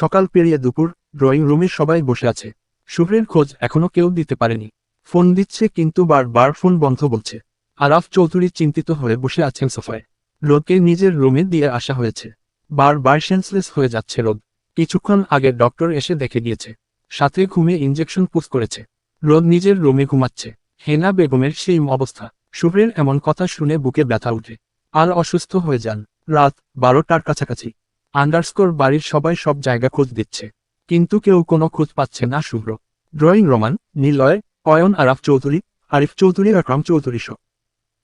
সকাল পেরিয়ে দুপুর, ড্রয়িং রুমে সবাই বসে আছে। শুভ্রের খোঁজ এখনও কেউ দিতে পারেনি। ফোন দিচ্ছে কিন্তু বারবার ফোন বন্ধ বলছে। আরাফ চৌধুরী চিন্তিত হয়ে বসে আছেন সোফায়। রোদকে নিজের রুমে দিয়ে আসা হয়েছে। বারবার সেন্সলেস হয়ে যাচ্ছে রোদ কিছুক্ষণ আগে ডক্টর এসে দেখে গিয়েছে সাথে ঘুমে ইঞ্জেকশন পুশ করেছে। রোদ নিজের রুমে ঘুমাচ্ছে। হেনা বেগমের সেই অবস্থা। শুভ্রের এমন কথা শুনে বুকে ব্যথা উঠে। আর অসুস্থ হয়ে যান। রাত বারোটার কাছাকাছি। আন্ডারস্কোর বাড়ির সবাই সব জায়গা খোঁজ দিচ্ছে। কিন্তু কেউ কোনো খোঁজ পাচ্ছে না, শুভ্র। ড্রয়িং রোমান নিলয় অয়ন আরাফ চৌধুরী আরিফ চৌধুরী আকরাম চৌধুরী সহ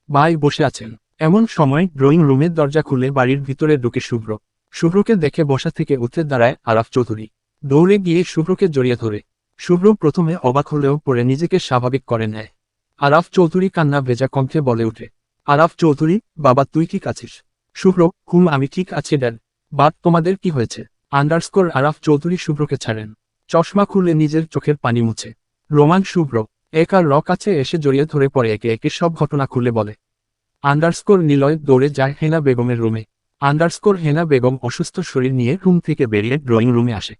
ভাই বসে আছেন। এমন সময় ড্রয়িং রুমের দরজা খুলে বাড়ির ভিতরে ঢুকে শুভ্র। শুভ্রকে দেখে বসা থেকে উঠে দাঁড়ায় আরাফ চৌধুরী দৌড়ে গিয়ে শুভ্রকে জড়িয়ে ধরে। শুভ্র প্রথমে অবাক হলেও পরে নিজেকে স্বাভাবিক করে নেয়। আরাফ চৌধুরী কান্না ভেজা কণ্ঠে বলে উঠে আরাফ চৌধুরী বাবা তুই ঠিক আছিস? শুভ্র, হুম, আমি ঠিক আছি ড্যাড বাদ তোমাদের কি হয়েছে? আন্ডারস্কোর আরাফ চৌধুরী শুভ্রকে ছাড়েন। চশমা খুলে নিজের চোখের পানি মুছে। রোমান শুভ্র এক আর র কাছে এসে জড়িয়ে ধরে পড়ে একে একে সব ঘটনা খুলে বলে। আন্ডারস্কোর নিলয় দৌড়ে যায় হেনা বেগমের রুমে। আন্ডারস্কোর হেনা বেগম অসুস্থ শরীর নিয়ে রুম থেকে বেরিয়ে ড্রয়িং রুমে আসে।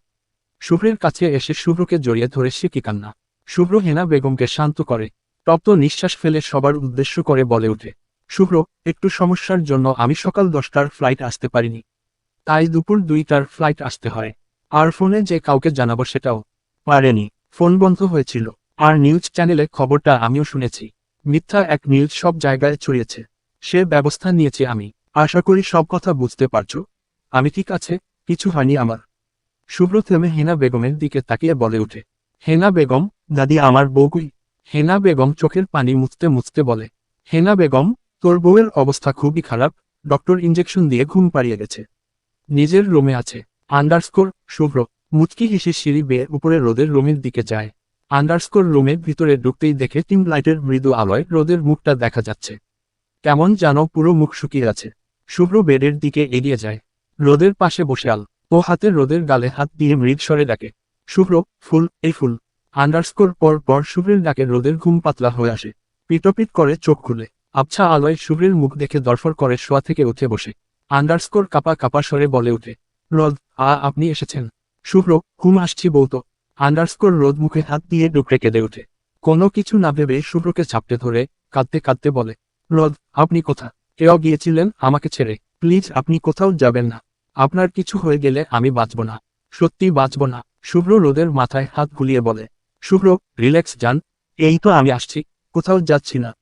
শুভ্রের কাছে এসে শুভ্রকে জড়িয়ে ধরে সে কি কান্না? শুভ্র হেনা বেগমকে শান্ত করে, তপ্ত নিঃশ্বাস ফেলে সবার উদ্দেশ্য করে বলে ওঠে শুভ্র, একটু সমস্যার জন্য আমি সকাল দশটার ফ্লাইট আসতে পারিনি। তাই দুপুর দুইটার ফ্লাইট আসতে হয়। আর ফোনে যে কাউকে জানাব সেটাও পারেনি। ফোন বন্ধ হয়েছিল। আর নিউজ চ্যানেলে খবরটা আমিও শুনেছি। মিথ্যা এক নিউজ সব জায়গায় ছড়িয়েছে। সে ব্যবস্থা নিয়েছি আমি। আশা করি সব কথা বুঝতে পারছ। আমি ঠিক আছে, কিছু হয়নি আমার। শুভ্র থেমে হেনা বেগমের দিকে তাকিয়ে বলে উঠে হেনা বেগম, দাদি আমার বউকুই হেনা বেগম চোখের পানি মুছতে মুছতে বলে। হেনা বেগম, তোর বউয়ের অবস্থা খুবই খারাপ। ডক্টর ইঞ্জেকশন দিয়ে ঘুম পাড়িয়ে গেছে। নিজের রুমে আছে। আন্ডারস্কোর, শুভ্র। মুচকি হেসে সিঁড়ি বেয়ে উপরে রোদের রুমের দিকে যায়। আন্ডারস্কোর রুমের ভিতরে ঢুকতেই দেখে টিম লাইটের মৃদু আলোয় রোদের মুখটা দেখা যাচ্ছে। কেমন যেন পুরো মুখ শুকিয়ে আছে। শুভ্র বেডের দিকে এগিয়ে যায়। রোদের পাশে বসে আল। ও হাতে রোদের গালে হাত দিয়ে মৃদ স্বরে ডাকে, শুভ্র, ফুল, এই ফুল। আন্ডারস্কোর পর পর শুভ্রের ডাকে রোদের ঘুম পাতলা হয়ে আসে। পিটপিট করে চোখ খুলে। আবছা আলোয় শুভ্রের মুখ দেখে দরফর করে শোয়া থেকে উঠে বসে। আন্ডারস্কোর কাপা কাপা স্বরে বলে উঠে রোদ, আ, আপনি এসেছেন। শুভ্র, ঘুম আসছি বৌতো। আন্ডারস্কোর রোদ মুখে হাত দিয়ে ডুকরে কেঁদে উঠে কোনো কিছু না ভেবে শুভ্রকে চাপটে ধরে কাঁদতে কাঁদতে বলে, রোদ, আপনি কোথা? কেউ গিয়েছিলেন আমাকে ছেড়ে। প্লিজ, আপনি কোথাও যাবেন না। আপনার কিছু হয়ে গেলে আমি বাঁচব না। সত্যি বাঁচব না। শুভ্র রোদের মাথায় হাত গুলিয়ে বলে, শুভ্র রিল্যাক্স যান। এই তো আমি আসছি। কোথাও যাচ্ছি না।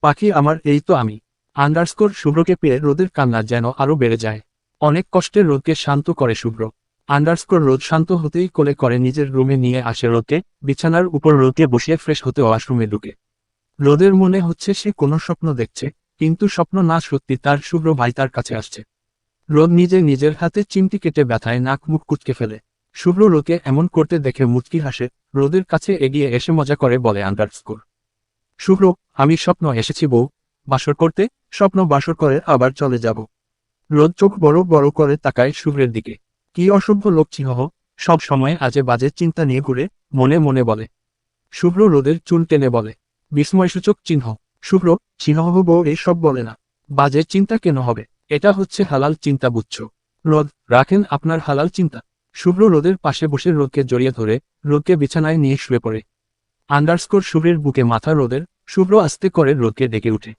পাখি আমার, এই তো আমি। আন্ডারস্কোর শুভ্রকে পেয়ে রোদের কান্না যেন আরও বেড়ে যায়। অনেক কষ্টে রোদকে শান্ত করে শুভ্র। আন্ডারস্কোর রোদ শান্ত হতেই কোলে করে নিজের রুমে নিয়ে আসে রোদকে, বিছানার উপর রোদকে বসিয়ে ফ্রেশ হতে ওয়াশরুমে ঢুকে। রোদের মনে হচ্ছে সে কোনো স্বপ্ন দেখছে, কিন্তু স্বপ্ন না সত্যি তার শুভ্র ভাই তার কাছে আসছে। রোদ নিজে নিজের হাতে চিমটি কেটে ব্যথায় নাক মুখ কুচকে ফেলে। শুভ্র রোদকে এমন করতে দেখে মুচকি হাসে, রোদের কাছে এগিয়ে এসে মজা করে বলে আন্ডারস্কোর। শুভ্র, আমি স্বপ্ন এসেছি বউ বাসর করতে, স্বপ্ন বাসর করে আবার চলে যাব। রোদ চোখ বড় বড় করে তাকায় শুভ্রের দিকে। কি অসভ্য লোক চিহ্ন সব সময় আজে বাজে চিন্তা নিয়ে ঘুরে, মনে মনে বলে। শুভ্র রোদের চুল টেনে বলে। বিস্ময়সূচক চিহ্ন শুভ্র চিহ্ন বউ এসব বলে না। বাজে চিন্তা কেন হবে? এটা হচ্ছে হালাল চিন্তা, বুঝছ? রোদ, রাখেন আপনার হালাল চিন্তা। শুভ্র রোদের পাশে বসে রোদকে জড়িয়ে ধরে, রোদকে বিছানায় নিয়ে শুয়ে পড়ে। আন্ডারস্কোর শুভ্রের বুকে মাথা রোদের। শুভ্র আস্তে করে রোদকে ডেকে উঠে।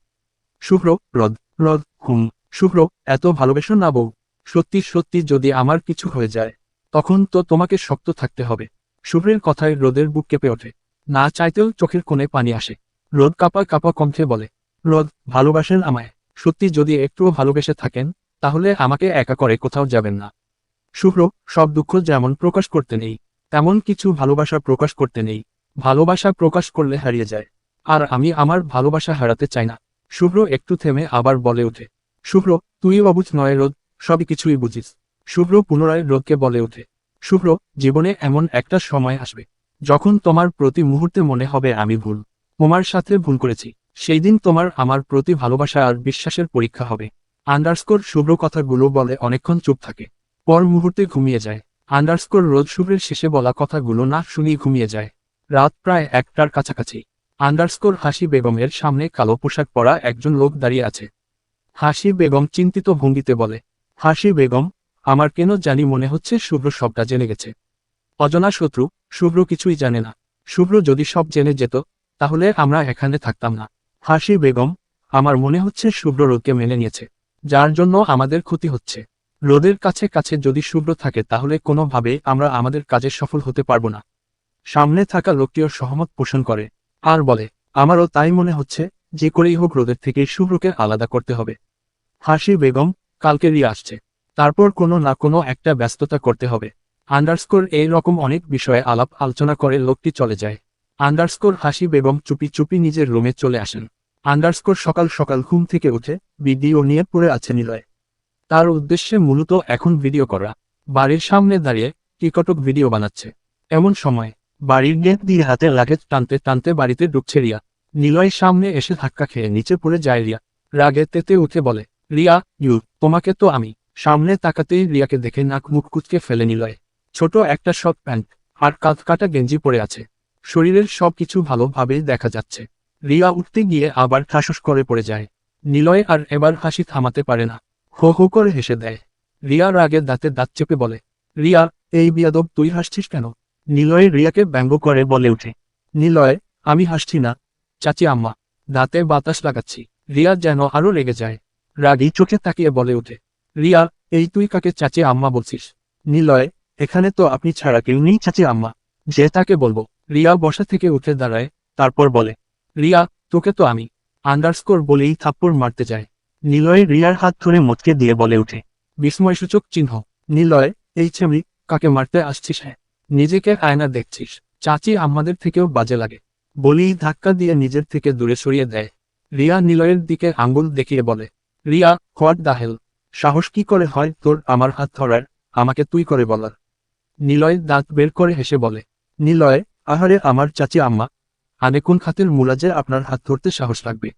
শুভ্র, রদ রদ, হুম, শুভ্র, এত ভালোবেসো না বউ। সত্যি সত্যি যদি আমার কিছু হয়ে যায়, তখন তো তোমাকে শক্ত থাকতে হবে। শুভ্রের কথায় রোদের বুক কেঁপে ওঠে। না চাইতেও চোখের কোণে পানি আসে। রোদ কাপা কাপা কণ্ঠে বলে, রোদ, ভালোবাসেন আমায়। সত্যি যদি একটুও ভালোবেসে থাকেন, তাহলে আমাকে একা করে কোথাও যাবেন না। শুভ্র, সব দুঃখ যেমন প্রকাশ করতে নেই, তেমন কিছু ভালোবাসা প্রকাশ করতে নেই। ভালোবাসা প্রকাশ করলে হারিয়ে যায়। আর আমি আমার ভালোবাসা হারাতে চাই না। শুভ্র একটু থেমে আবার বলে ওঠে, শুভ্র তুই অবুঝ নয় রোদ, সবই কিছুই বুঝিস। শুভ্র পুনরায় রোদকে বলে ওঠে, শুভ্র, জীবনে এমন একটা সময় আসবে, যখন তোমার প্রতি মুহূর্তে মনে হবে আমি ভুল। তোমার সাথে ভুল করেছি, সেই দিন তোমার আমার প্রতি ভালোবাসা আর বিশ্বাসের পরীক্ষা হবে। আন্ডারস্কোর শুভ্র কথাগুলো বলে অনেকক্ষণ চুপ থাকে, পর মুহূর্তে ঘুমিয়ে যায়। আন্ডারস্কোর রোদ শুভ্রের শেষে বলা কথাগুলো না শুনিয়ে ঘুমিয়ে যায়। রাত প্রায় একটার কাছাকাছি। আন্ডারস্কোর হাসি বেগমের সামনে কালো পোশাক পরা একজন লোক দাঁড়িয়ে আছে। হাসি বেগম চিন্তিত ভঙ্গিতে বলে, হাসি বেগম, আমার কেন জানি মনে হচ্ছে শুভ্র সবটা জেনে গেছে। অজনা শত্রু, শুভ্র কিছুই জানে না। শুভ্র যদি সব জেনে যেত, তাহলে আমরা এখানে থাকতাম না। হাসি বেগম, আমার মনে হচ্ছে শুভ্র রোদকে মেনে নিয়েছে, যার জন্য আমাদের ক্ষতি হচ্ছে। রোদের কাছে কাছে যদি শুভ্র থাকে তাহলে কোনোভাবে আমরা আমাদের কাজে সফল হতে পারব না। সামনে থাকা লোকটিও সহমত পোষণ করে আর বলে, আমারও তাই মনে হচ্ছে, যে করেই হোক রোদের থেকে শুভ্রকে আলাদা করতে হবে হাসি বেগম কালকে রিয়া আসছে। তারপর কোনো না কোনো একটা ব্যস্ততা করতে হবে। আন্ডারস্কোর এই রকম অনেক বিষয়ে আলাপ আলোচনা করে লোকটি চলে যায়। আন্ডারস্কোর হাসি বেগম চুপি চুপি নিজের রুমে চলে আসেন। আন্ডারস্কোর সকাল সকাল ঘুম থেকে উঠে ভিডিও নিয়ে পড়ে আছে নিলয়। তার উদ্দেশ্যে মূলত এখন ভিডিও করা। বাড়ির সামনে দাঁড়িয়ে টিকটক ভিডিও বানাচ্ছে। এমন সময় বাড়ির গেট দিয়ে হাতে লাগেজ টানতে টানতে বাড়িতে ঢুকছে রিয়া। নিলয়ের সামনে এসে ধাক্কা খেয়ে নিচে পড়ে যায় রিয়া। রাগে তেতে উঠে বলে, রিয়া, ইউ, তোমাকে তো আমি। সামনে তাকাতেই রিয়াকে দেখে নাক মুখ কুচকে ফেলে নিলয়। ছোট একটা শর্ট প্যান্ট আর কাঁধ কাটা গেঞ্জি পরে আছে। শরীরের সব কিছু ভালোভাবে দেখা যাচ্ছে। রিয়া উঠতে গিয়ে আবার ঠাসস করে পড়ে যায়। নিলয় আর এবার হাসি থামাতে পারে না। হো হো করে হেসে দেয়। রিয়া রাগে দাঁতে দাঁত চেপে বলে, রিয়া, এই বিয়াদব তুই হাসছিস কেন? নিলয় রিয়াকে ব্যঙ্গ করে বলে উঠে নিলয়, আমি হাসছি না। চাচি, আম্মা দাঁতে বাতাস লাগাচ্ছি। রিয়া যেন আরও রেগে যায় রাগী চোখে তাকিয়ে বলে ওঠে রিয়া এই তুই কাকে চাচি, আম্মা বলছিস? নিলয়, এখানে তো আপনি ছাড়া কেউ নেই চাচি, আম্মা। যে তাকে বলব রিয়া বসা থেকে উঠে দাঁড়ায়, তারপর বলে রিয়া তোকে তো আমি। আন্ডারস্কোর বলেই থাপ্পড় মারতে যায় নিলয় রিয়ার হাত ধরে মোটকে দিয়ে বলে উঠে বিস্ময়সূচক চিহ্ন। নিলয়, এই ছেমরি কাকে মারতে আসছিস হ্যাঁ? নিজেকে আয়না দেখছিস। চাচি আমাদের থেকেও বাজে লাগে। বলেই ধাক্কা দিয়ে নিজের থেকে দূরে সরিয়ে দেয়। রিয়া নিলয়ের দিকে আঙ্গুল দেখিয়ে বলে, রিয়া হোয়াট দা হেল। সাহস কি করে হয় তোর আমার হাত ধরার? আমাকে তুই করে বলার। নিলয় দাঁত বের করে হেসে বলে, নিলয়, আহারে আমার চাচি আম্মা। আনে কোন খাতের মুলাজে আপনার হাত ধরতে সাহস লাগবে।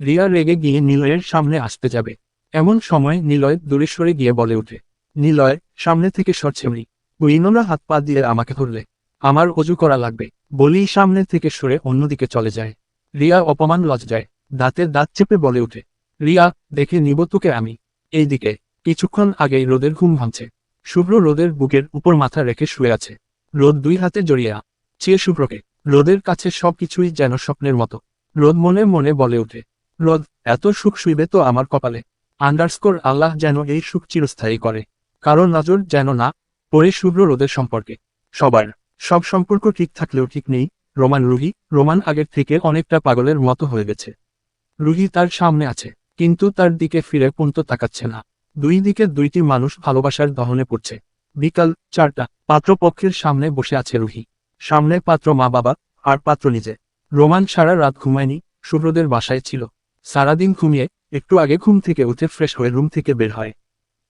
রিয়া রেগে গিয়ে নিলয়ের সামনে আসতে যাবে। এমন সময় নিলয় দূরে সরে গিয়ে বলে ওঠে, নিলয়, সামনে থেকে সরছেমরি উইনোরা হাত পা দিয়ে আমাকে ধরলে। আমার অজু করা লাগবে। বলেই সামনে থেকে সরে অন্যদিকে চলে যায়। রিয়া অপমান লজ্জায় দাঁতে দাঁত চেপে বলে ওঠে, রিয়া, দেখে নিব তোকে আমি। এইদিকে কিছুক্ষণ আগেই রোদের ঘুম ভাঙছে। শুভ্র রোদের বুকের উপর মাথা রেখে শুয়ে আছে। রোদ দুই হাতে জড়িয়ে চেয়ে শুভ্রকে। রোদের কাছে সবকিছুই যেন স্বপ্নের মতো। রোদ মনে মনে বলে উঠে রোদ, এত সুখ শুইবে তো আমার কপালে। আন্ডারস্কোর আল্লাহ যেন এই সুখ চিরস্থায়ী করে। কারও নজর যেন না পড়ে শুভ্র রোদের সম্পর্কে। সবার। সব সম্পর্ক ঠিক থাকলেও ঠিক নেই, রোমান রুহি, রোমান আগের থেকে অনেকটা পাগলের মতো হয়ে গেছে। রুহি তার সামনে আছে, কিন্তু তার দিকে ফিরে পন্ত তাকাচ্ছে না। দুই দিকে দুইটি মানুষ ভালোবাসার দহনে পড়ছে। বিকাল চারটা পাত্রপক্ষের সামনে বসে আছে রুহি। সামনে পাত্র মা বাবা, আর পাত্র নিজে। রোমান সারা রাত ঘুমায়নি, শুভ্রদের বাসায় ছিল। সারাদিন ঘুমিয়ে একটু আগে ঘুম থেকে উঠে ফ্রেশ হয়ে রুম থেকে বের হয়।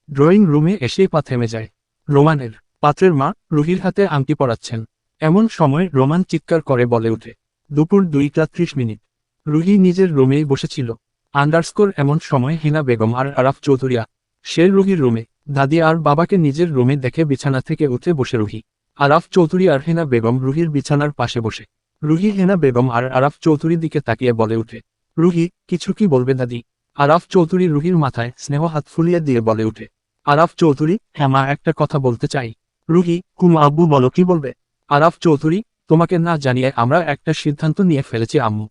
ড্রয়িং রুমে এসেই পা থেমে যায়। রোমানের পাত্রের মা রুহির হাতে আংটি পরাচ্ছেন। এমন সময় রোমান চিৎকার করে বলে ওঠে, দুপুর দুইটা ত্রিশ মিনিট রুহি নিজের রুমেই বসেছিল। আন্ডারস্কোর এমন সময় হিনা বেগম আর আরাফ চৌধুরিয়া, সে রুহির রুমে, দাদি আর বাবাকে নিজের রুমে দেখে বিছানা থেকে উঠে বসে রুহি। আরাফ চৌধুরী আর হেনা বেগম রুহির বিছানার পাশে বসে। রুহি, হেনা বেগম আর আরাফ চৌধুরীর দিকে তাকিয়ে বলে উঠে রুহি, কিছু কি বলবে দাদি আরাফ চৌধুরী রুহির মাথায় স্নেহ হাত ফুলিয়ে দিয়ে বলে উঠে আরাফ চৌধুরী হ্যাঁ একটা কথা বলতে চাই। রুহি, কুম আব্বু বলো, কি বলবে? আরাফ চৌধুরী, তোমাকে না জানিয়ে আমরা একটা সিদ্ধান্ত নিয়ে ফেলেছি, আম্মু।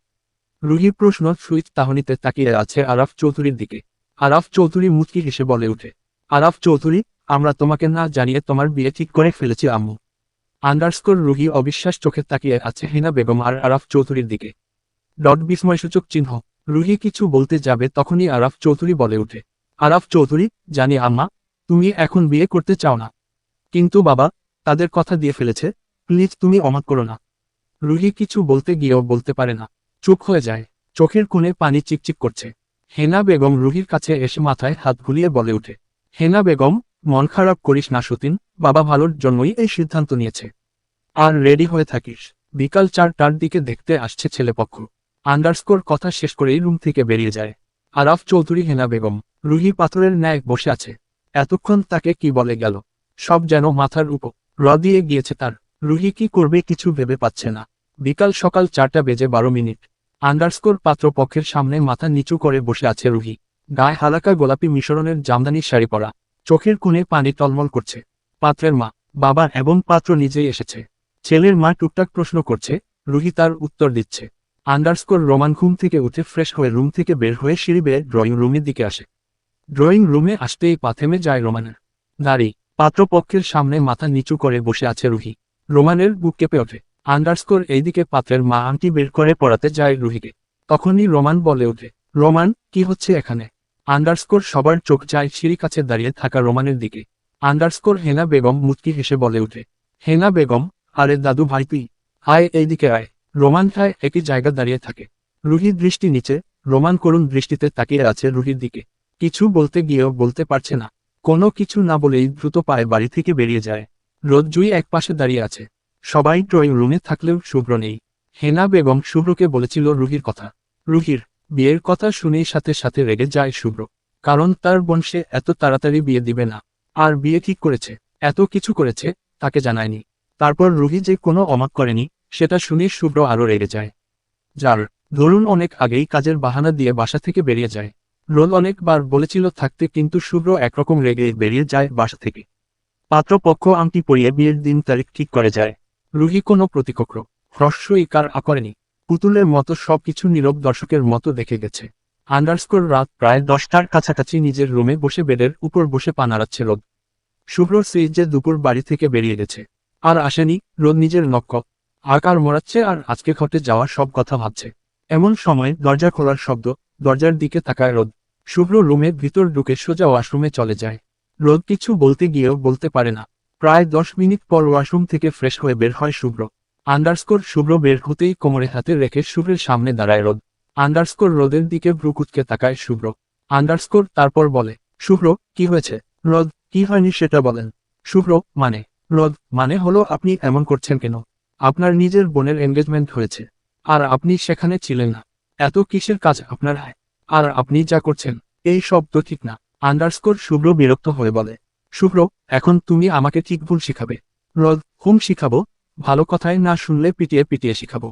রুহি প্রশ্ন সুইচ তাহনিতে তাকিয়ে আছে আরাফ চৌধুরীর দিকে। আরাফ চৌধুরী মুচকি হেসে বলে উঠে আরাফ চৌধুরী, আমরা তোমাকে না জানিয়ে তোমার বিয়ে ঠিক করে ফেলেছি, আম্মু। আন্ডারস্কোর রুহি অবিশ্বাস চোখে তাকিয়ে আছে হিনা বেগম আর আরাফ চৌধুরীর দিকে। ডট বিস্ময়সূচক চিহ্ন। রুহি কিছু বলতে যাবে তখনই আরাফ চৌধুরী বলে উঠে আরাফ চৌধুরী, জানি আম্মা তুমি এখন বিয়ে করতে চাও না। কিন্তু বাবা, তাদের কথা দিয়ে ফেলেছে। প্লিজ তুমি অমাত করো না। রুহি কিছু বলতে গিয়েও বলতে পারে না। চুপ হয়ে যায়। চোখের কোণে পানি চিকচিক করছে। হেনা বেগম রুহির কাছে এসে মাথায় হাত ঘুলিয়ে বলে উঠে হেনা বেগম, মন খারাপ করিস না সতীন। বাবা ভালোর জন্যই এই সিদ্ধান্ত নিয়েছে। আর রেডি হয়ে থাকিস। বিকাল চারটার দিকে দেখতে আসছে ছেলেপক্ষ। আন্ডারস্কোর কথা শেষ করেই রুম থেকে বেরিয়ে যায়। আরাফ চৌধুরী, হেনা বেগম, রুহি পাথরের ন্যায় বসে আছে। এতক্ষণ তাকে কি বলে গেল? সব যেন মাথার উপর র দিয়ে গিয়েছে তার। রুহি কি করবে কিছু ভেবে পাচ্ছে না। বিকাল সকাল চারটা বেজে বারো মিনিট। আন্ডারস্কোর পাত্রপক্ষের সামনে মাথা নিচু করে বসে আছে রুহি। গায়ে হালাকা গোলাপি মিশরণের জামদানি শাড়ি পরা। চোখের কোণে পানি টলমল করছে। পাত্রের মা, বাবা এবং পাত্র নিজেই এসেছে। ছেলের মা টুকটাক প্রশ্ন করছে, রুহি তার উত্তর দিচ্ছে। আন্ডারস্কোর রোমান ঘুম থেকে উঠে ফ্রেশ হয়ে রুম থেকে বের হয়ে সিঁড়ি বেয়ে ড্রয়িং রুমের দিকে আসে। ড্রয়িং রুমে আসতেই পা থেমে যায় রোমানের নারী, পাত্রপক্ষের সামনে মাথা নিচু করে বসে আছে রুহি। রোমানের বুক কেঁপে ওঠে। আন্ডারস্কোর এইদিকে পাত্রের মা আংটি বের করে পড়াতে যায় রুহিকে। তখনই রোমান বলে ওঠে, রোমান, কি হচ্ছে এখানে? আন্ডারস্কোর সবার চোখ যায় সিঁড়ি কাছে দাঁড়িয়ে থাকা রোমানের দিকে। আন্ডারস্কোর হেনা বেগম মুচকি হেসে বলে ওঠে, হেনা বেগম, আরে দাদু ভাই তুই, আয় এইদিকে আয়। রোমান খায় একই জায়গা দাঁড়িয়ে থাকে। রুহির দৃষ্টি নিচে, রোমান করুণ দৃষ্টিতে তাকিয়ে আছে রুহির দিকে। কিছু বলতে গিয়েও বলতে পারছে না। কোনো কিছু না বলেই দ্রুত পায়ে বাড়ি থেকে বেরিয়ে যায়। রোদ্জুই এক পাশে দাঁড়িয়ে আছে। সবাই ড্রয়িং রুমে থাকলেও শুভ্র নেই। হেনা বেগম শুভ্রকে বলেছিল রুহির কথা। রুহির, বিয়ের কথা শুনেই সাথে সাথে রেগে যায় শুভ্র। কারণ তার বংশে এত তাড়াতাড়ি বিয়ে দিবে না। আর বিয়ে ঠিক করেছে, এত কিছু করেছে, তাকে জানায়নি। তারপর রুহি যে কোনো অমাক করেনি, সেটা শুনে শুভ্র আরও রেগে যায়। যার, ধরুন অনেক আগেই কাজের বাহানা দিয়ে বাসা থেকে বেরিয়ে যায়। রোল অনেকবার বলেছিল থাকতে কিন্তু শুভ্র একরকম রেগে বেরিয়ে যায় বাসা থেকে। পাত্রপক্ষ আংটি পরিয়ে বিয়ের দিন তারিখ ঠিক করে যায়। রুহি কোনো প্রতিকক্র হ্রস্ব ইকার আকরেনি। পুতুলের মতো সবকিছু নীরব দর্শকের মতো দেখে গেছে। আন্ডারস্কোর রাত প্রায় দশটার কাছাকাছি নিজের রুমে বসে বেডের উপর বসে পা নাড়াচ্ছে রোদ। শুভ্র যে দুপুর বাড়ি থেকে বেরিয়ে গেছে। আর আসেনি, রোদ নিজের নক্ক। আকার মোড়াচ্ছে আর আজকে ঘটে যাওয়া সব কথা ভাবছে। এমন সময় দরজা খোলার শব্দ দরজার দিকে তাকায় রোদ। শুভ্র রুমের ভিতর ঢুকে সোজা ওয়াশরুমে চলে যায়। রোদ কিছু বলতে গিয়েও বলতে পারে না। প্রায় দশ মিনিট পর ওয়াশরুম থেকে ফ্রেশ হয়ে বের হয় শুভ্র। আন্ডারস্কোর শুভ্র বের হতেই কোমরে হাতে রেখে শুভ্রের সামনে দাঁড়ায় রোদ। আন্ডারস্কোর রোদের দিকে ভ্রুকুচকে তাকায় শুভ্র। আন্ডারস্কোর তারপর বলে, শুভ্র, কি হয়েছে? রোদ, কি হয়নি সেটা বলেন। শুভ্র মানে? রোদ মানে হলো আপনি এমন করছেন কেন? আপনার নিজের বোনের এনগেজমেন্ট হয়েছে। আর আপনি সেখানে ছিলেন না। এত কিসের কাজ আপনার হয়? আর আপনি যা করছেন, এই তো ঠিক না। আন্ডারস্কোর শুভ্র বিরক্ত হয়ে বলে, শুভ্র, এখন তুমি আমাকে ঠিক ভুল শিখাবে। রোদ হুম শিখাবো। ভালো কথায় না শুনলে পিটিয়ে পিটিয়ে শিখাবো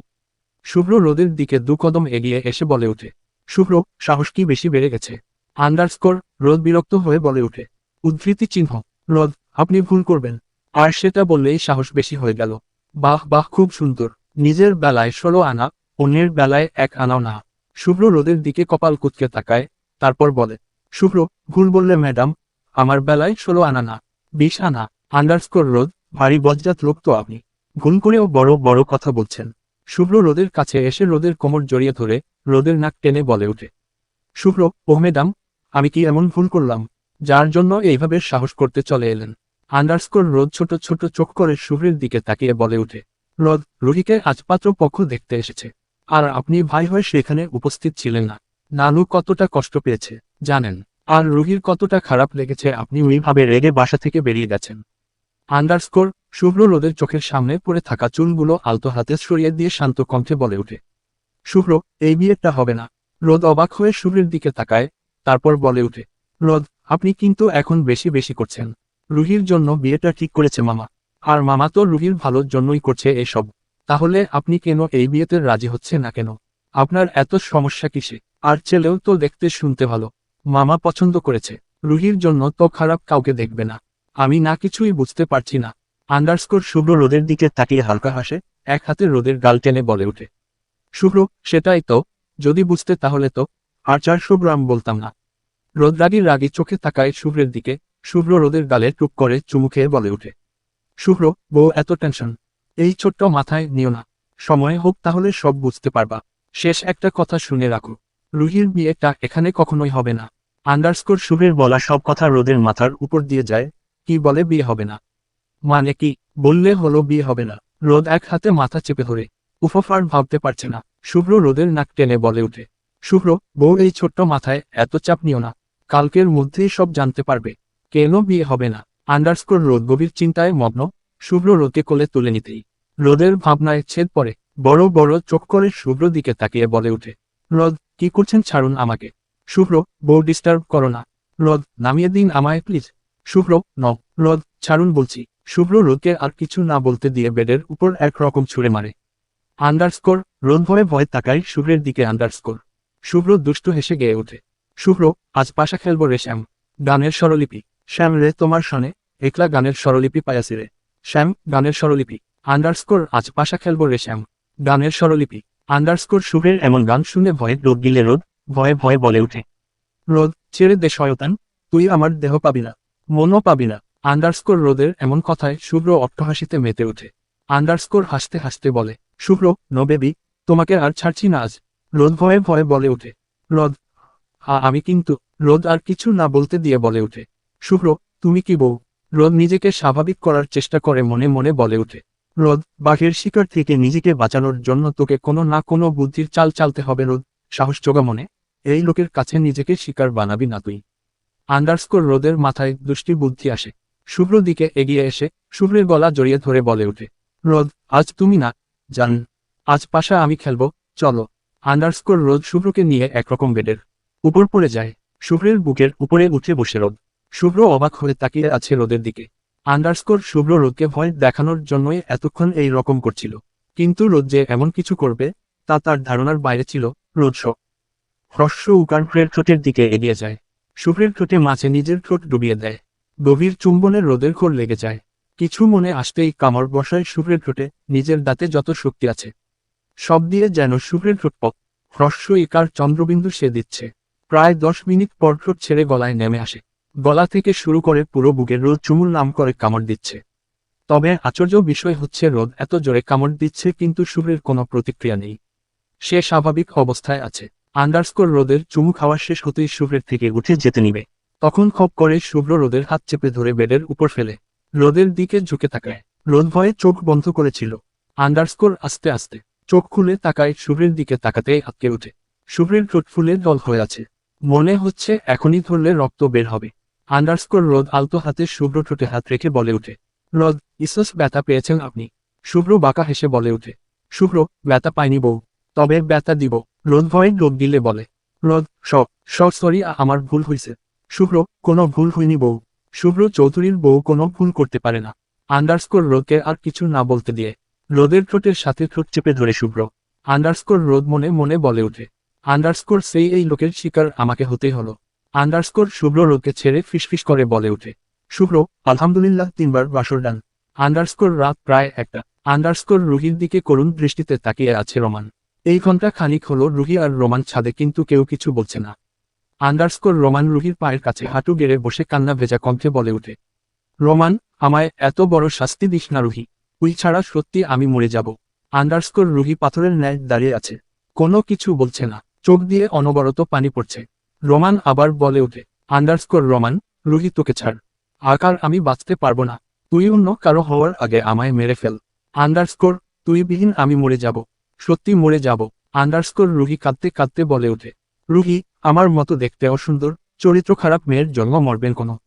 শুভ্র রোদের দিকে দু কদম এগিয়ে এসে বলে উঠে শুভ্র, সাহস কি বেশি বেড়ে গেছে আন্ডারস্কোর রোদ বিরক্ত হয়ে বলে উঠে উদ্ধৃতি চিহ্ন। রোদ, আপনি ভুল করবেন আর সেটা বললেই সাহস বেশি হয়ে গেল। বাহ বাহ, খুব সুন্দর। নিজের বেলায় ষোলো আনা, অন্যের বেলায় এক আনাও না। শুভ্র রোদের দিকে কপাল কুতকে তাকায়, তারপর বলে, শুভ্র, ভুল বললে ম্যাডাম, আমার বেলায় ষোলো আনা না, বিশ আনা আন্ডারস্কোর রোদ, ভারী বজ্জাত লোক তো আপনি। ভুল করেও বড় বড় কথা বলছেন। শুভ্র রোদের কাছে এসে রোদের কোমর জড়িয়ে ধরে রোদের নাক টেনে বলে ওঠে, শুভ্র, ও ম্যাডাম, আমি কি এমন ভুল করলাম, যার জন্য এইভাবে সাহস করতে চলে এলেন? আন্ডারস্কোর রোদ ছোট ছোট চোখ করে শুভ্রের দিকে তাকিয়ে বলে ওঠে, রোদ রুহিকে আজ পাত্র পক্ষ দেখতে এসেছে। আর আপনি ভাই হয়ে সেখানে উপস্থিত ছিলেন না। নানু কতটা কষ্ট পেয়েছে, জানেন। আর রুহির কতটা খারাপ লেগেছে আপনি ওইভাবে রেগে বাসা থেকে বেরিয়ে গেছেন। আন্ডারস্কোর শুভ্র রোদের চোখের সামনে পড়ে থাকা চুলগুলো আলতো হাতে সরিয়ে দিয়ে শান্ত কণ্ঠে বলে ওঠে। শুভ্র, এই বিয়েটা হবে না। রোদ অবাক হয়ে শুভ্রের দিকে তাকায়, তারপর বলে ওঠে, রোদ, আপনি কিন্তু এখন বেশি বেশি করছেন। রুহির জন্য বিয়েটা ঠিক করেছে মামা। আর মামা তো রুহির ভালোর জন্যই করছে এসব। তাহলে আপনি কেন এই বিয়েতে রাজি হচ্ছে না কেন? আপনার এত সমস্যা কিসে? আর ছেলেও তো দেখতে শুনতে ভালো। মামা পছন্দ করেছে। রুহির জন্য তো খারাপ কাউকে দেখবে না। আমি না কিছুই বুঝতে পারছি না। আন্ডারস্কোর শুভ্র রোদের দিকে তাকিয়ে হালকা হাসে, এক হাতে রোদের গাল টেনে বলে ওঠে। শুভ্র, সেটাই তো। যদি বুঝতে তাহলে তো। আর চারশো গ্রাম বলতাম না। রোদ রাগি রাগি চোখে তাকায় শুভ্রের দিকে। শুভ্র রোদের গালে টুক করে চুমু খেয়ে বলে ওঠে। শুভ্র, বউ, এত টেনশন। এই ছোট্ট মাথায় নিও না। সময় হোক তাহলে সব বুঝতে পারবা। শেষ একটা কথা শুনে রাখো। রুহির বিয়েটা এখানে কখনোই হবে না। আন্ডারস্কোর শুভের বলা সব কথা রোদের মাথার উপর দিয়ে যায়। কি বলে বিয়ে হবে না? মানে কি? বললে হলো বিয়ে হবে না। রোদ এক হাতে মাথা চেপে ধরে। উফফার ভাবতে পারছে না। শুভ্র রোদের নাক টেনে বলে উঠে। শুভ্র, বউ এই ছোট্ট মাথায় এত চাপ নিও না। কালকের মধ্যেই সব জানতে পারবে। কেন বিয়ে হবে না? আন্ডারস্কোর রোদ গভীর চিন্তায় মগ্ন। শুভ্র রোদকে কোলে তুলে নিতেই। রোদের ভাবনায় ছেদ পড়ে, বড় বড় চোখ করে শুভ্র দিকে তাকিয়ে বলে উঠে রোদ, কি করছেন ছাড়ুন আমাকে। শুভ্র, বউ ডিস্টার্ব করো না। রোদ, নামিয়ে দিন আমায় প্লিজ শুভ্র ন রোদ, ছাড়ুন বলছি। শুভ্র রোদকে আর কিছু না বলতে দিয়ে বেডের উপর এক রকম ছুঁড়ে মারে। আন্ডারস্কোর রোদ ভয়ে ভয়ে তাকায় শুভ্রের দিকে আন্ডারস্কোর শুভ্র দুষ্টু হেসে গেয়ে ওঠে। শুভ্র, আজ পাশা খেলব রে, শ্যাম। গানের স্বরলিপি। শ্যাম রে, তোমার শনে একলা গানের স্বরলিপি পাইয়াছি রে। শ্যাম, গানের স্বরলিপি আন্ডারস্কোর আজ পাশা খেলব রে শ্যাম, গানের স্বরলিপি আন্ডারস্কোর শুভের এমন গান শুনে ভয়ে রোদ গিলে রোদ, ভয়ে ভয়ে বলে উঠে। রোদ, ছেড়ে দে শয়তান, তুই আমার দেহ পাবি না, মনও পাবি না আন্ডারস্কোর রোদের এমন কথায় শুভ্র অট্টহাসিতে মেতে ওঠে। আন্ডারস্কোর হাসতে হাসতে বলে, শুভ্র, নো বেবি, তোমাকে আর ছাড়ছি না আজ। রোদ ভয়ে ভয়ে বলে ওঠে রোদ, আ, আমি কিন্তু, রোদ আর কিছু না বলতে দিয়ে বলে ওঠে শুভ্র, তুমি কি বউ? রোদ নিজেকে স্বাভাবিক করার চেষ্টা করে মনে মনে বলে উঠে রোদ, বাঘের শিকার থেকে নিজেকে বাঁচানোর জন্য তোকে কোনো না কোনো বুদ্ধির চাল চালতে হবে, রোদ। সাহস যোগা মনে। এই লোকের কাছে নিজেকে শিকার বানাবি না তুই। আন্ডারস্কোর রোদের মাথায় দুষ্টি বুদ্ধি আসে। শুভ্র দিকে এগিয়ে এসে শুভ্রের গলা জড়িয়ে ধরে বলে উঠে রোদ, আজ তুমি না, জান, আজ পাশা আমি খেলব, চলো। আন্ডারস্কোর রোদ শুভ্রকে নিয়ে একরকম বেডের উপর পড়ে যায়। শুভ্রের বুকের উপরে উঠে বসে রোদ। শুভ্র অবাক হয়ে তাকিয়ে আছে রোদের দিকে। আন্ডারস্কোর শুভ্র রোদকে ভয় দেখানোর জন্যই এতক্ষণ এই রকম করছিল। কিন্তু রোদ যে এমন কিছু করবে, তা তার ধারণার বাইরে ছিল রোদ শোক হ্রস্ব উকারফ্রের ঠোঁটের দিকে এগিয়ে যায়। শুভ্রের ঠোঁটে মাছে নিজের ঠোঁট ডুবিয়ে দেয়। গভীর চুম্বনের রোদের খোর লেগে যায়। কিছু মনে আসতেই কামড় বসায় শুভ্রের ঠোঁটে নিজের দাঁতে যত শক্তি আছে। সব দিয়ে যেন শুভ্রের ঠোঁট পক হ্রস্ব ইকার চন্দ্রবিন্দু সে দিচ্ছে। প্রায় দশ মিনিট পর ঠোঁট ছেড়ে গলায় নেমে আসে। গলা থেকে শুরু করে পুরো বুকের রোদ চুমুল নাম করে কামড় দিচ্ছে। তবে আশ্চর্য বিষয় হচ্ছে, রোদ এত জোরে কামড় দিচ্ছে কিন্তু শুভ্রের কোনো প্রতিক্রিয়া নেই। সে স্বাভাবিক অবস্থায় আছে। আন্ডারস্কোর রোদের চুমু খাওয়া শেষ হতেই শুভ্রের থেকে উঠে যেতে নিবে। তখন খপ করে শুভ্র রোদের হাত চেপে ধরে বেডের উপর ফেলে। রোদের দিকে ঝুঁকে তাকায়। রোদ ভয়ে চোখ বন্ধ করেছিল। আন্ডারস্কোর আস্তে আস্তে চোখ খুলে তাকায় শুভ্রের দিকে তাকাতেই আটকে ওঠে শুভ্রের ঠোঁট ফুলে দল হয়ে আছে। মনে হচ্ছে এখনই ধরলে রক্ত বের হবে। আন্ডারস্কোর রোদ আলতো হাতে শুভ্র ঠোঁটে হাত রেখে বলে উঠে রোদ, ইসস, ব্যথা পেয়েছেন আপনি। শুভ্র বাঁকা হেসে বলে উঠে শুভ্র, ব্যথা পাইনি বউ, তবে ব্যথা দিব। রোদ ভয়ে লোক দিলে বলে, রোদ সব সব সরি আমার ভুল হয়েছে শুভ্র, কোনো ভুল হয়নি বউ। শুভ্র চৌধুরীর বউ কোনো ভুল করতে পারে না। আন্ডারস্কোর রোদকে আর কিছু না বলতে দিয়ে, রোদের ঠোঁটের সাথে ঠোঁট চেপে ধরে শুভ্র। আন্ডারস্কোর রোদ মনে মনে বলে উঠে আন্ডারস্কোর সেই এই লোকের শিকার আমাকে হতেই হলো। আন্ডারস্কোর শুভ্র রোদকে ছেড়ে ফিসফিস করে বলে উঠে শুভ্র, আলহামদুলিল্লাহ, তিনবার বাসর ডান। আন্ডারস্কোর রাত প্রায় একটা। আন্ডারস্কোর রুহির দিকে করুণ দৃষ্টিতে তাকিয়ে আছে রোমান। এই ঘণ্টা খানিক হলো রুহি আর রোমান ছাদে, কিন্তু কেউ কিছু বলছে না। আন্ডারস্কোর রোমান রুহির পায়ের কাছে হাঁটু গেড়ে বসে কান্না ভেজা কণ্ঠে বলে উঠে রোমান, আমায় এত বড় শাস্তি দিস না রুহি। তুই ছাড়া সত্যি আমি মরে যাব। আন্ডারস্কোর রুহি পাথরের ন্যায় দাঁড়িয়ে আছে। কোনো কিছু বলছে না। চোখ দিয়ে অনবরত পানি পড়ছে। রোমান আবার বলে ওঠে, আন্ডারস্কোর রোমান রুহি তোকে ছাড়। আকার আমি বাঁচতে পারব না। তুই অন্য কারও হওয়ার আগে আমায় মেরে ফেল। আন্ডারস্কোর, তুই বিহীন আমি মরে যাব। সত্যি মরে যাব। আন্ডারস্কোর রুহি কাঁদতে কাঁদতে বলে ওঠে রুহি আমার মতো দেখতে অসুন্দর, চরিত্র খারাপ মেয়ের জন্ম মরবেন কোনো।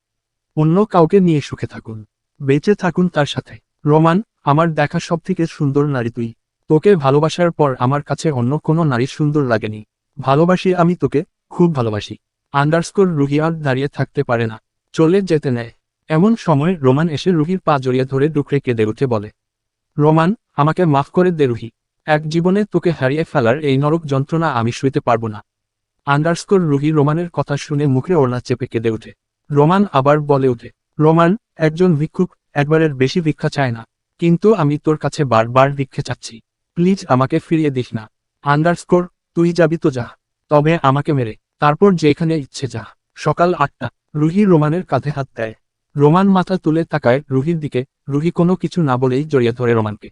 অন্য কাউকে নিয়ে সুখে থাকুন। বেঁচে থাকুন তার সাথে। রোমান, আমার দেখা সব থেকে সুন্দর নারী তুই। তোকে ভালোবাসার পর আমার কাছে অন্য কোনো নারী সুন্দর লাগেনি। ভালোবাসি আমি তোকে খুব ভালোবাসি। আন্ডারস্কোর রুহি আর দাঁড়িয়ে থাকতে পারে না। চলে যেতে নেয়। এমন সময় রোমান এসে রুহির পা জড়িয়ে ধরে ডুকরে কেঁদে উঠে বলে, রোমান, আমাকে মাফ করে দে রুহি। এক জীবনে তোকে হারিয়ে ফেলার এই নরক যন্ত্রণা আমি শুইতে পারব না। আন্ডারস্কোর রুহি রোমানের কথা শুনে মুখে ওড়না চেপে কেঁদে উঠে রোমান আবার বলে উঠে রোমান, একজন ভিক্ষুক একবারের বেশি ভিক্ষা চায় না, কিন্তু আমি তোর কাছে বারবার ভিক্ষে চাচ্ছি। প্লিজ আমাকে ফিরিয়ে দিস না। আন্ডারস্কোর, তুই যাবি তো যা। তবে আমাকে মেরে, তারপর যেখানে ইচ্ছে যা। সকাল আটটা, রুহি রোমানের কাঁধে হাত দেয়। রোমান মাথা তুলে তাকায় রুহির দিকে, রুহি কোনো কিছু না বলেই জড়িয়ে ধরে রোমানকে।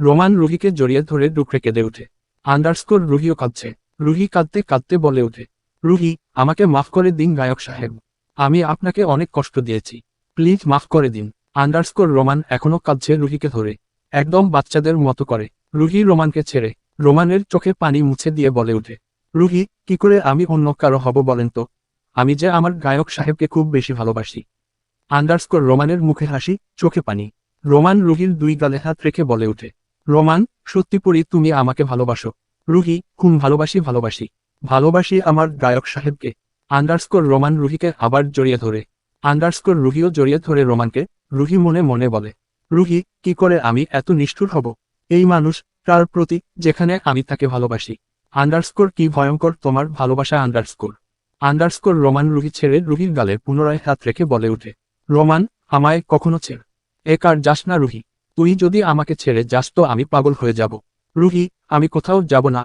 রোমান রুহিকে জড়িয়ে ধরে ডুকরে কেঁদে ওঠে। আন্ডারস্কোর রুহিও কাঁদছে। রুহি কাঁদতে কাঁদতে বলে ওঠে, রুহি, আমাকে মাফ করে দিন গায়ক সাহেব। আমি আপনাকে অনেক কষ্ট দিয়েছি। প্লিজ মাফ করে দিন। আন্ডারস্কোর রোমান এখনও কাঁদছে রুহিকে ধরে। একদম বাচ্চাদের মতো করে। রুহি রোমানকে ছেড়ে, রোমানের চোখে পানি মুছে দিয়ে বলে ওঠে রুহি, কি করে আমি অন্য কারও হব বলেন তো? আমি যে আমার গায়ক সাহেবকে খুব বেশি ভালোবাসি। আন্ডারস্কোর রোমানের মুখে হাসি, চোখে পানি। রোমান রুহির দুই গালে হাত রেখে বলে ওঠে, রোমান সত্যিপুরি তুমি আমাকে ভালোবাসো। রুহি, খুন ভালোবাসি ভালোবাসি। ভালোবাসি আমার গায়ক সাহেবকে। আন্ডারস্কোর রোমান রুহিকে আবার জড়িয়ে ধরে। আন্ডারস্কোর রুহিও জড়িয়ে ধরে রোমানকে, রুহি মনে মনে বলে, রুহি, কি করে আমি এত নিষ্ঠুর হব? এই মানুষ, তার প্রতি যেখানে আমি তাকে ভালোবাসি আন্ডারস্কোর কি ভয়ঙ্কর? তোমার ভালোবাসা আন্ডারস্কোর। আন্ডারস্কোর রোমান রুহি ছেড়ে রুহির গালে পুনরায় হাত রেখে বলে ওঠে, রোমান, আমায় কখনো ছেড়। এ কার যাস না রুহি, তুই যদি আমাকে ছেড়ে যাস তো আমি পাগল হয়ে যাব। রুহি, আমি কোথাও যাব না।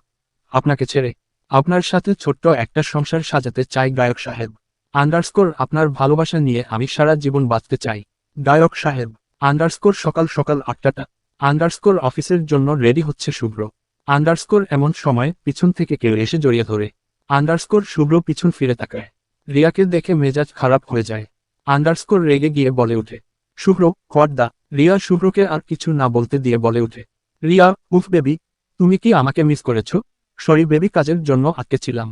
আপনাকে ছেড়ে। আপনার সাথে ছোট্ট একটা সংসার সাজাতে চাই গায়ক সাহেব। আন্ডারস্কোর আপনার ভালোবাসা নিয়ে আমি সারা জীবন বাঁচতে চাই, গায়ক সাহেব। আন্ডারস্কোর সকাল সকাল আটটাটা। আন্ডারস্কোর অফিসের জন্য রেডি হচ্ছে শুভ্র। আন্ডারস্কোর এমন সময় পিছন থেকে কেউ এসে জড়িয়ে ধরে। আন্ডারস্কোর শুভ্র পিছন ফিরে তাকায়। রিয়াকে দেখে মেজাজ খারাপ হয়ে যায়। আন্ডারস্কোর রেগে গিয়ে বলে উঠে শুভ্র দা রিয়া শুভ্রকে আর কিছু না বলতে দিয়ে বলে উঠে রিয়া, উফ বেবি, তুমি কি আমাকে মিস করেছ? সরি বেবি, কাজের জন্য আটকে ছিলাম।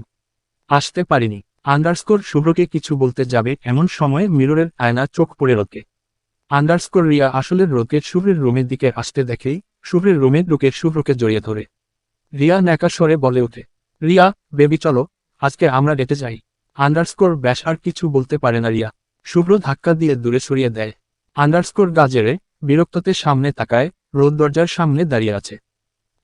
আসতে পারিনি। আন্ডারস্কোর শুভ্রকে কিছু বলতে যাবে এমন সময়ে মিররের আয়না চোখ পড়ে রোকে আন্ডারস্কোর রিয়া আসলে রোকে শুভ্রের রুমের দিকে আসতে দেখেই শুভ্রের রুমে ঢুকে শুভ্রকে জড়িয়ে ধরে। রিয়া ন্যাকা স্বরে বলে ওঠে, রিয়া, বেবি, চলো, আজকে আমরা ডেটে যাই। আন্ডারস্কোর ব্যাস আর কিছু বলতে পারে না রিয়া। শুভ্র ধাক্কা দিয়ে দূরে সরিয়ে দেয়। আন্ডারস্কোর গাজেরে বিরক্ততে সামনে তাকায়, রোদ দরজার সামনে দাঁড়িয়ে আছে।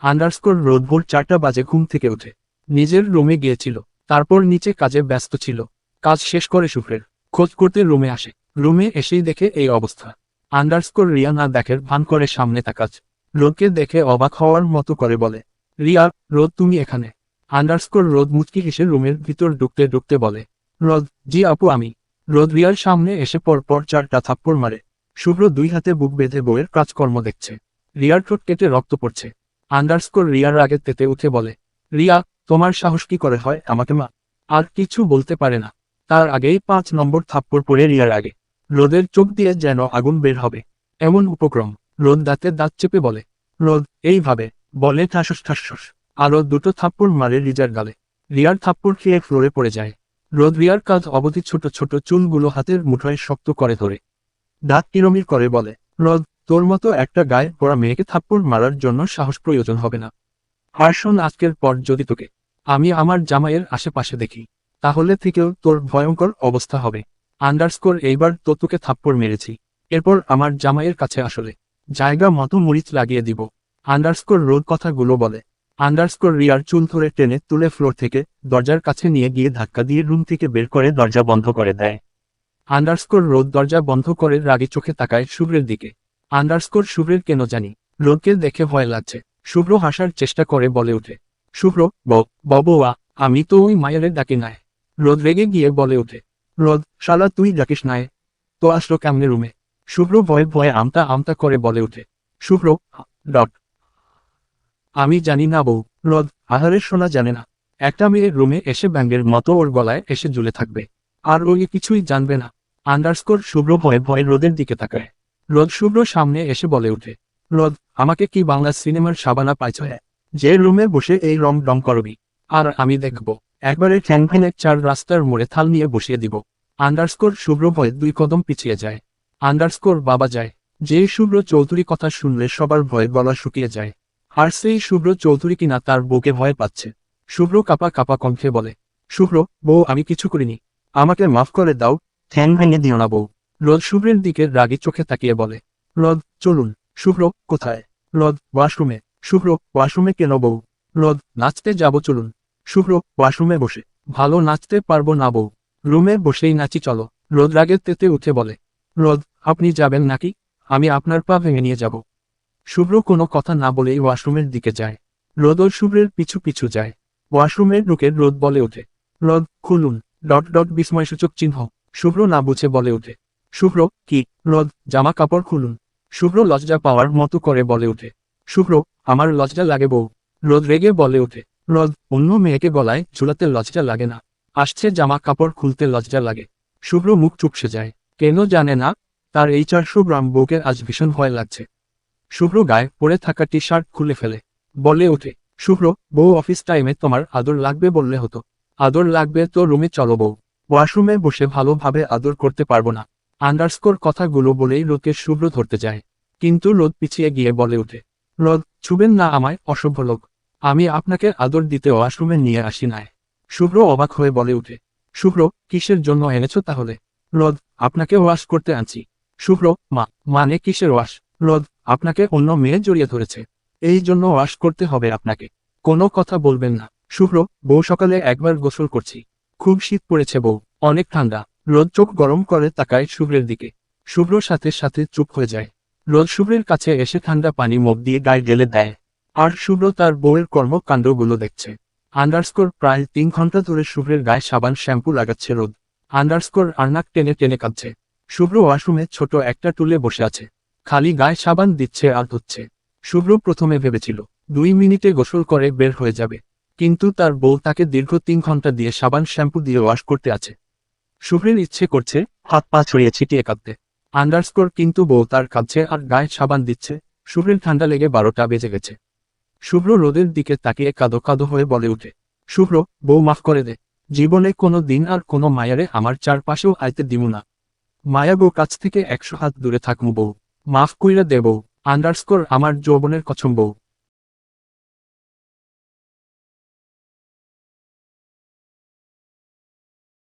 আন্ডারস্কোর রোদ ভোর চারটা বাজে ঘুম থেকে ওঠে। নিজের রুমে গিয়েছিল, তারপর নিচে কাজে ব্যস্ত ছিল। কাজ শেষ করে শুভ্রের খোঁজ করতে রুমে আসে। রুমে এসেই দেখে এই অবস্থা। আন্ডারস্কোর রিয়া না দেখের ভান করে সামনে তাকাজ রোদকে দেখে অবাক হওয়ার মতো করে বলে রিয়া, রোদ, তুমি এখানে। আন্ডারস্কোর রোদ মুচকি হেসে রুমের ভিতর ঢুকতে ঢুকতে বলে, রোদ, জি আপু, আমি। রোদ রিয়ার সামনে এসে পর পর চারটা থাপ্পড় মারে। শুভ্র দুই হাতে বুক বেঁধে বউয়ের কাজকর্ম দেখছে। রিয়ার ঠোঁট কেটে রক্ত পড়ছে। আন্ডারস্কোর রিয়ার আগে তেতে উঠে বলে, রিয়া, তোমার সাহস কি করে হয় আমাকে মা? আর কিছু বলতে পারে না। তার আগেই পাঁচ নম্বর থাপ্পড় পড়ে রিয়ার আগে। রোদের চোখ দিয়ে যেন আগুন বের হবে। এমন উপক্রম। রোদ দাঁতে দাঁত চেপে বলে, রোদ, এইভাবে। বলে ঠাসস ঠাসস। আরও দুটো থাপ্পড় মারে রিজার গালে। রিয়ার থাপ্পড় খেয়ে ফ্লোরে পড়ে যায়। রোদ রিয়ার কাজ অবধি ছোট ছোট চুলগুলো হাতের মুঠোয় শক্ত করে ধরে। দাঁত কিরমির করে বলে, রোদ, তোর মতো একটা গায়ে পড়া মেয়েকে থাপ্পড় মারার জন্য সাহস প্রয়োজন হবে না। হার্ষণ আজকের পর যদি তোকে আমি আমার জামাইয়ের আশেপাশে দেখি, তাহলে থেকেও তোর ভয়ঙ্কর অবস্থা হবে। আন্ডারস্কোর এইবার তো তোকে থাপ্পড় মেরেছি। এরপর আমার জামাইয়ের কাছে আসলে। জায়গা মতো মরিচ লাগিয়ে দিব। আন্ডারস্কোর রোদ কথাগুলো বলে। আন্ডারস্কোর রিয়ার চুল ধরে টেনে তুলে ফ্লোর থেকে দরজার কাছে নিয়ে গিয়ে ধাক্কা দিয়ে রুম থেকে বের করে দরজা বন্ধ করে দেয়। আন্ডারস্কোর রোদ দরজা বন্ধ করে রাগে চোখে তাকায় শুভ্রের দিকে। আন্ডারস্কোর শুভ্রের কেন জানি? রোদকে দেখে ভয় লাগছে। শুভ্র হাসার চেষ্টা করে বলে ওঠে। শুভ্র ববুয়া আমি তো ওই মায়ের ডাকি নাই। রোদ রেগে গিয়ে বলে ওঠে। রোদ, শালা তুই ডাকিস নাই। তো আসলো কেমনে রুমে? শুভ্র ভয়ে ভয়ে আমতা আমতা করে বলে ওঠে। শুভ্র ডট আমি জানি না বউ, রদ আহারের শোনা জানে না। একটা মেয়ের রুমে এসে ব্যাঙ্গের মতো ওর গলায় এসে ঝুলে থাকবে। আর ওই কিছুই জানবে না। আন্ডারস্কোর শুভ্র ভয়ে ভয়ে রোদের দিকে তাকায়। রোদ শুভ্র সামনে এসে বলে ওঠে, রোদ, আমাকে কি বাংলা সিনেমার সাবানা পাইছ যে রুমে বসে এই রং ডং করবি। আর আমি দেখব, একবারে ঠ্যাং ভেঙে চার রাস্তার মোড়ে থাল নিয়ে বসিয়ে দিব। আন্ডারস্কোর শুভ্র ভয়ে দুই কদম পিছিয়ে যায়। আন্ডারস্কোর বাবা যায়। যে শুভ্র চৌধুরী কথা শুনলে সবার ভয়ে গলা শুকিয়ে যায়। আর সেই শুভ্র চৌধুরী কিনা তার বউকে ভয় পাচ্ছে। শুভ্র কাপা কাপা কণ্ঠে বলে, শুভ্র, বউ, আমি কিছু করিনি। আমাকে মাফ করে দাও, ঠ্যাং ভেঙে দিও না বউ। রোদ শুভ্রের দিকে রাগি চোখে তাকিয়ে বলে, রোদ, চলুন, শুভ্র, কোথায়? রোদ, ওয়াশরুমে। শুভ্র, ওয়াশরুমে কেন বউ? রোদ, নাচতে যাব, চলুন। শুভ্র, ওয়াশরুমে বসে। ভালো নাচতে পারব না বউ। রুমে বসেই নাচি, চলো। রোদ রাগের তেতে উঠে বলে, রোদ, আপনি যাবেন নাকি? আমি আপনার পা ভেঙে নিয়ে যাব। শুভ্র কোনো কথা না বলেই ওয়াশরুমের দিকে যায়। রোদ ও শুভ্রের পিছু পিছু যায়। ওয়াশরুমের ঢুকে রোদ বলে ওঠে। রোদ, খুলুন। ডট ডট বিস্ময়সূচক চিহ্ন। শুভ্র না বুঝে বলে ওঠে। শুভ্র, কি? রোদ, জামা কাপড় খুলুন। শুভ্র লজ্জা পাওয়ার মতো করে বলে ওঠে। শুভ্র, আমার লজ্জা লাগে বউ। রোদ রেগে বলে ওঠে। রোদ, অন্য মেয়েকে গলায় ঝুলাতে লজ্জা লাগে না। আসছে জামা কাপড় খুলতে লজ্জা লাগে। শুভ্র মুখ চুপসে যায়। কেন জানে না? তার এই চারশো গ্রাম বউকে আজ ভীষণ ভয় লাগছে। শুভ্র গায়ে পরে থাকা টি শার্ট খুলে ফেলে। বলে ওঠে, শুভ্র, বউ অফিস টাইমে তোমার আদর লাগবে বললে হতো। আদর লাগবে তো রুমে চলো বউ। ওয়াশরুমে বসে ভালোভাবে আদর করতে পারব না। আন্ডারস্কোর কথাগুলো বলেই রোদকে শুভ্র ধরতে যায়। কিন্তু রোদ পিছিয়ে গিয়ে বলে ওঠে, রোদ, ছুবেন না আমায়, অসভ্য লোক। আমি আপনাকে আদর দিতে ওয়াশরুমে নিয়ে আসি নাই। শুভ্র অবাক হয়ে বলে উঠে শুভ্র, কিসের জন্য এনেছ তাহলে? রোদ, আপনাকে ওয়াশ করতে আনছি। শুভ্র, মা মানে কিসের ওয়াশ? রোদ আপনাকে অন্য মেয়ে জড়িয়ে ধরেছে। এই জন্য ওয়াশ করতে হবে আপনাকে। কোনো কথা বলবেন না। শুভ্র, বউ সকালে একবার গোসল করছি। খুব শীত পড়েছে বউ। অনেক ঠান্ডা। রোদ চোখ গরম করে তাকায় শুভ্রের দিকে। শুভ্র সাথে সাথে চুপ হয়ে যায়। রোদ শুভ্রের কাছে এসে ঠান্ডা পানি মুখ দিয়ে গায়ে গেলে দেয়। আর শুভ্র তার বউয়ের কর্মকাণ্ডগুলো দেখছে। আন্ডারস্কোর প্রায় তিন ঘণ্টা ধরে শুভ্রের গায়ে সাবান শ্যাম্পু লাগাচ্ছে রোদ। আন্ডারস্কোর আর্নাক টেনে টেনে কাঁদছে। শুভ্র ওয়াশরুমে ছোট একটা টুলে বসে আছে। খালি গায়ে সাবান দিচ্ছে আর ধুচ্ছে। শুভ্র প্রথমে ভেবেছিল, দুই মিনিটে গোসল করে বের হয়ে যাবে। কিন্তু তার বউ তাকে দীর্ঘ তিন ঘণ্টা দিয়ে সাবান শ্যাম্পু দিয়ে ওয়াশ করতে আছে। শুভ্রের ইচ্ছে করছে, হাত পা ছড়িয়ে ছিটিয়ে কাঁদতে। আন্ডারস্কোর কিন্তু বউ তার কাঁদছে আর গায়ে সাবান দিচ্ছে, শুভ্রের ঠান্ডা লেগে বারোটা বেজে গেছে। শুভ্র রোদের দিকে তাকিয়ে কাঁদো কাঁদো হয়ে বলে উঠে, শুভ্র, বউ মাফ করে দে। জীবনে কোনো দিন আর কোনো মায়ারে আমার চারপাশেও আইতে দিমু না। মায়া বউ কাছ থেকে একশো হাত দূরে থাকমু বউ। মাফ কইরা দেব। আন্ডারস্কোর আমার যৌবনের কছম বউ